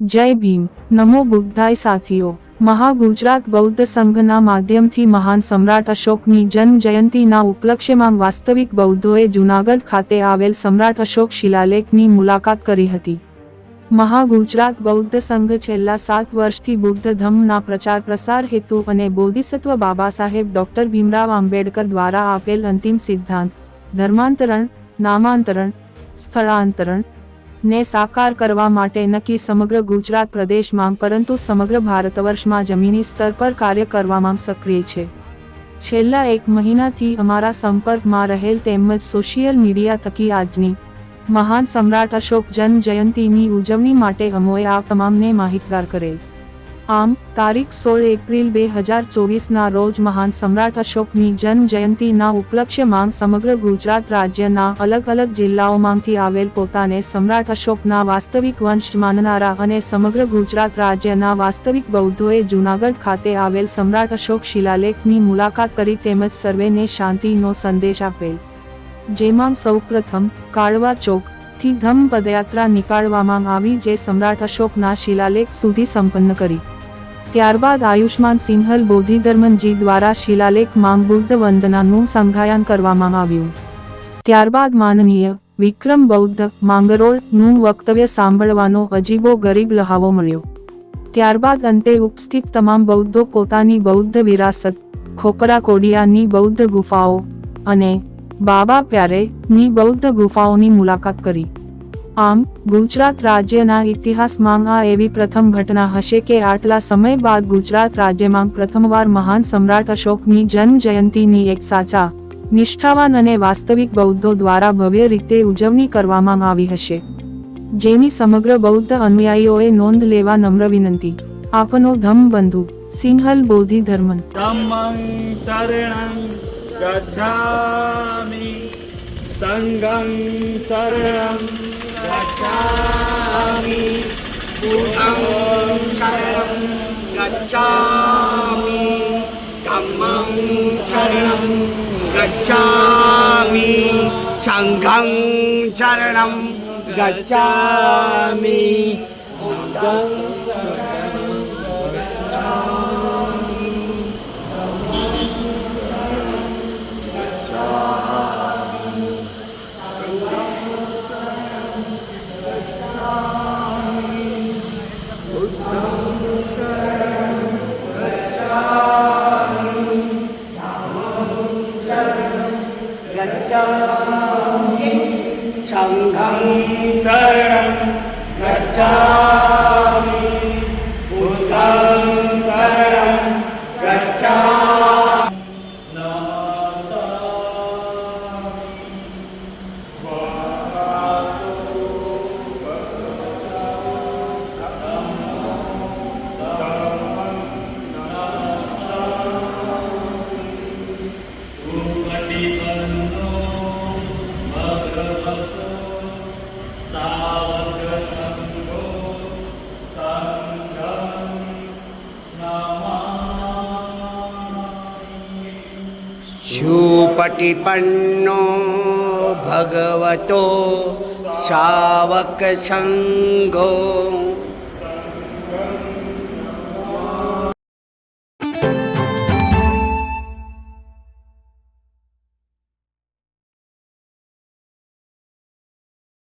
જય ભીમ. નમો બુદ્ધાય સાથીઓ. મહાગુજરાત બૌદ્ધ સંઘના માધ્યમથી મહાન સમ્રાટ અશોકની જન્મ જયંતિના ઉપલક્ષ્યમાં વાસ્તવિક બૌદ્ધોએ જૂનાગઢ ખાતે આવેલ સમ્રાટ અશોક શિલાલેખની મુલાકાત કરી હતી. મહાગુજરાત બૌદ્ધ સંઘ છેલ્લા સાત વર્ષથી બુદ્ધ ધમ્મના પ્રચાર પ્રસાર હેતુ અને બોધિસત્વ બાબા સાહેબ ડોક્ટર ભીમરાવ આંબેડકર દ્વારા આપેલ અંતિમ સિદ્ધાંત. ધર્માંતરણ, નામાંતરણ, સ્થળાંતરણ ને સાકાર કરવા માટે નક્કી સમગ્ર ગુજરાત પ્રદેશમાં, પરંતુ સમગ્ર ભારત વર્ષમાં જમીની સ્તર પર કાર્ય કરવામાં સક્રિય છે. છેલ્લા એક મહિનાથી અમારા સંપર્કમાં રહેલ તેમજ સોશિયલ મીડિયા થકી આજની મહાન સમ્રાટ અશોક જન્મ જયંતિની ઉજવણી માટે અમોએ આ તમામને માહિતગાર કરેલ. આમ, તારીખ સોળ એપ્રિલ બે હજાર ચોવીસના રોજ મહાન સમ્રાટ અશોકની જન્મ જયંતિના ઉપલક્ષ્યમાં સમગ્ર ગુજરાત રાજ્યના અલગ અલગ જિલ્લાઓમાંથી આવેલ પોતાને સમ્રાટ અશોકના વાસ્તવિક વંશ માનનારા અને સમગ્ર ગુજરાત રાજ્યના વાસ્તવિક બૌદ્ધોએ જૂનાગઢ ખાતે આવેલ સમ્રાટ અશોક શિલાલેખની મુલાકાત કરી તેમજ સર્વેને શાંતિનો સંદેશ આપેલ. જેમાં સૌપ્રથમ કાળવા ચોકથી ધમ પદયાત્રા નીકાળવામાં આવી જે સમ્રાટ અશોકના શિલાલેખ સુધી સંપન્ન કરી. ત્યારબાદ આયુષ્માન સિંહલ બોધિધર્મનજી દ્વારા શિલાલેખ માંગ બુદ્ધ વંદનાનું સંઘાયન કરવામાં આવ્યું. ત્યારબાદ માનનીય વિક્રમ બૌદ્ધ માંગરોળનું વક્તવ્ય સાંભળવાનો અજીબો ગરીબ લહાવો મળ્યો. ત્યારબાદ અંતે ઉપસ્થિત તમામ બૌદ્ધો પોતાની બૌદ્ધ વિરાસત ખોપરા કોડિયાની બૌદ્ધ ગુફાઓ અને બાબા પ્યારેની બૌદ્ધ ગુફાઓની મુલાકાત કરી. આમ, ગુજરાત રાજ્યના ઇતિહાસમાં આ એવી પ્રથમ ઘટના હશે કે આટલા સમય બાદ ગુજરાત રાજ્યમાં પ્રથમવાર મહાન સમ્રાટ અશોકની જન્મ જયંતિની એક સાચા, નિષ્ઠાવાન અને વાસ્તવિક બૌદ્ધો દ્વારા ભવ્ય રીતે ઉજવણી કરવામાં આવી હશે. જેની સમગ્ર બૌદ્ધ અનુયાયીઓએ નોંધ લેવા નમ્ર વિનંતી. આપનો ધમ બંધુ, સિંહલ બોધિ ધર્મન સંગમ શરણં गच्छामि पुरं शरणं गच्छामि धम्मं शरणं गच्छामि सङ्घं शरणं गच्छामि बुद्धं Chandham Saranam Gajah शूपटिपन्नो भगवतो सावकसङ्गो